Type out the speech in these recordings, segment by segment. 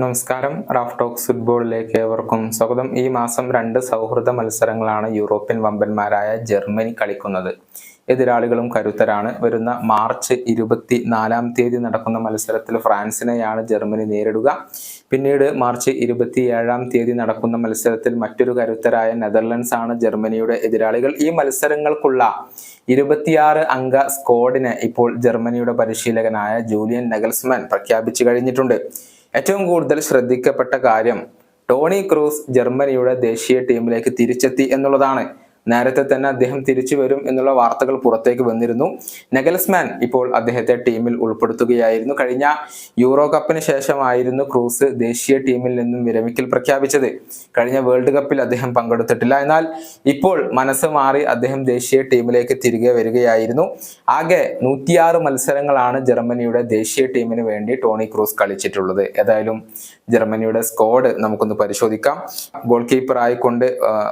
നമസ്കാരം. Raf talks ഫുട്ബോളിലേക്ക് ഏവർക്കും സ്വാഗതം. ഈ മാസം രണ്ട് സൗഹൃദ മത്സരങ്ങളാണ് യൂറോപ്യൻ വമ്പന്മാരായ ജർമ്മനി കളിക്കുന്നത്. എതിരാളികളും കരുത്തരാണ്. വരുന്ന മാർച്ച് ഇരുപത്തി നാലാം തീയതി നടക്കുന്ന മത്സരത്തിൽ ഫ്രാൻസിനെയാണ് ജർമ്മനി നേരിടുക. പിന്നീട് മാർച്ച് ഇരുപത്തി ഏഴാം തീയതി നടക്കുന്ന മത്സരത്തിൽ മറ്റൊരു കരുത്തരായ നെതർലൻഡ്സ് ആണ് ജർമ്മനിയുടെ എതിരാളികൾ. ഈ മത്സരങ്ങൾക്കുള്ള ഇരുപത്തിയാറ് അംഗ സ്ക്വാഡിനെ ഇപ്പോൾ ജർമ്മനിയുടെ പരിശീലകനായ ജൂലിയൻ നഗൽസ്മാൻ പ്രഖ്യാപിച്ചു കഴിഞ്ഞിട്ടുണ്ട്. ഏറ്റവും കൂടുതൽ ശ്രദ്ധിക്കപ്പെട്ട കാര്യം ടോണി ക്രൂസ് ജർമ്മനിയുടെ ദേശീയ ടീമിലേക്ക് തിരിച്ചെത്തി എന്നുള്ളതാണ്. നേരത്തെ തന്നെ അദ്ദേഹം തിരിച്ചു വരും എന്നുള്ള വാർത്തകൾ പുറത്തേക്ക് വന്നിരുന്നു. നെഗൽസ്മാൻ ഇപ്പോൾ അദ്ദേഹത്തെ ടീമിൽ ഉൾപ്പെടുത്തുകയായിരുന്നു. കഴിഞ്ഞ യൂറോ കപ്പിന് ശേഷമായിരുന്നു ക്രൂസ് ദേശീയ ടീമിൽ നിന്നും വിരമിക്കൽ പ്രഖ്യാപിച്ചത്. കഴിഞ്ഞ വേൾഡ് കപ്പിൽ അദ്ദേഹം പങ്കെടുത്തിട്ടില്ല. എന്നാൽ ഇപ്പോൾ മനസ്സ് മാറി അദ്ദേഹം ദേശീയ ടീമിലേക്ക് തിരികെ വരികയായിരുന്നു. ആകെ നൂറ്റിയാറ് മത്സരങ്ങളാണ് ജർമ്മനിയുടെ ദേശീയ ടീമിന് വേണ്ടി ടോണി ക്രൂസ് കളിച്ചിട്ടുള്ളത്. ഏതായാലും ജർമ്മനിയുടെ സ്കോഡ് നമുക്കൊന്ന് പരിശോധിക്കാം. ഗോൾ കീപ്പർ ആയിക്കൊണ്ട്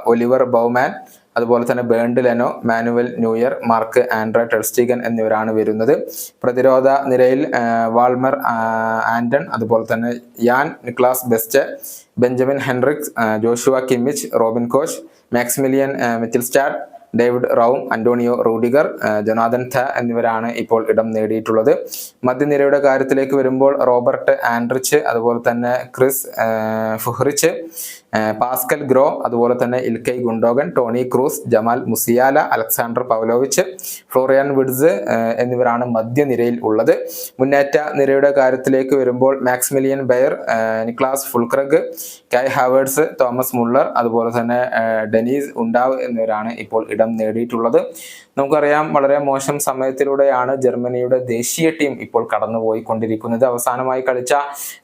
ഒലിവർ ബൗമാൻ അതുപോലെ തന്നെ Bernd Leno Manuel Neuer Marc Andre ter Stegen എന്നിവരാണ് വരുന്നത്. പ്രതിരോധ നിരയിൽ വാൾമർ ആൻഡൺ അതുപോലെ തന്നെ Jan Niklas Beste Benjamin Henrichs Joshua Kimmich Robin Koch Maximilian Mittel Mittelstadt David Raum Antonio Rudiger Jonathan Tah എന്നിവരാണ് ഇപ്പോൾ ഇടം നേടിയിട്ടുള്ളത്. മധ്യനിരയുടെ കാര്യത്തിലേക്ക് വരുമ്പോൾ റോബർട്ട് ആൻഡ്രിച്ച് അതുപോലെ തന്നെ ക്രിസ് ഫുഹ്റിച്ച് പാസ്കൽ ഗ്രോ അതുപോലെ തന്നെ Ilkay Gundogan Toni Kroos Jamal Musiala Aleksandar Pavlovic Florian Wirtz എന്നിവരാണ് മധ്യനിരയിൽ ഉള്ളത്. മുന്നേറ്റ നിരയുടെ കാര്യത്തിലേക്ക് വരുമ്പോൾ മാക്സിമിലിയൻ ബെയർ നിക്ലാസ് ഫുൾക്രഗ് കൈ ഹാവേർഡ്സ് തോമസ് മുള്ളർ അതുപോലെ തന്നെ ഡെനീസ് ഉണ്ടാവ് എന്നിവരാണ് ഇപ്പോൾ ഇടം നേടിയിട്ടുള്ളത്. നമുക്കറിയാം വളരെ മോശം സമയത്തിലൂടെയാണ് ജർമ്മനിയുടെ ദേശീയ ടീം ഇപ്പോൾ കടന്നുപോയിക്കൊണ്ടിരിക്കുന്നത്. അവസാനമായി കളിച്ച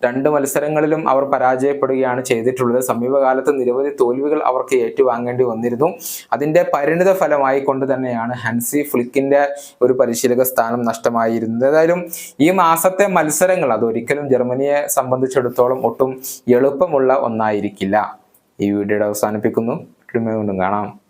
രണ്ട് മത്സരങ്ങളിലും അവർ പരാജയപ്പെടുകയാണ് ചെയ്തിട്ടുള്ളത്. സമീപകാലത്ത് നിരവധി തോൽവികൾ അവർക്ക് ഏറ്റുവാങ്ങേണ്ടി വന്നിരുന്നു. അതിന്റെ പരിണിത ഫലമായി കൊണ്ട് തന്നെയാണ് ഹൻസി ഫ്ലിക്കിന്റെ ഒരു പരിശീലക സ്ഥാനം നഷ്ടമായിരുന്നത്. ഏതായാലും ഈ മാസത്തെ മത്സരങ്ങൾ അതൊരിക്കലും ജർമ്മനിയെ സംബന്ധിച്ചിടത്തോളം ഒട്ടും എളുപ്പമുള്ള ഒന്നായിരിക്കില്ല. ഈ വീഡിയോയുടെ അവസാനിപ്പിക്കുന്നു. കാണാം.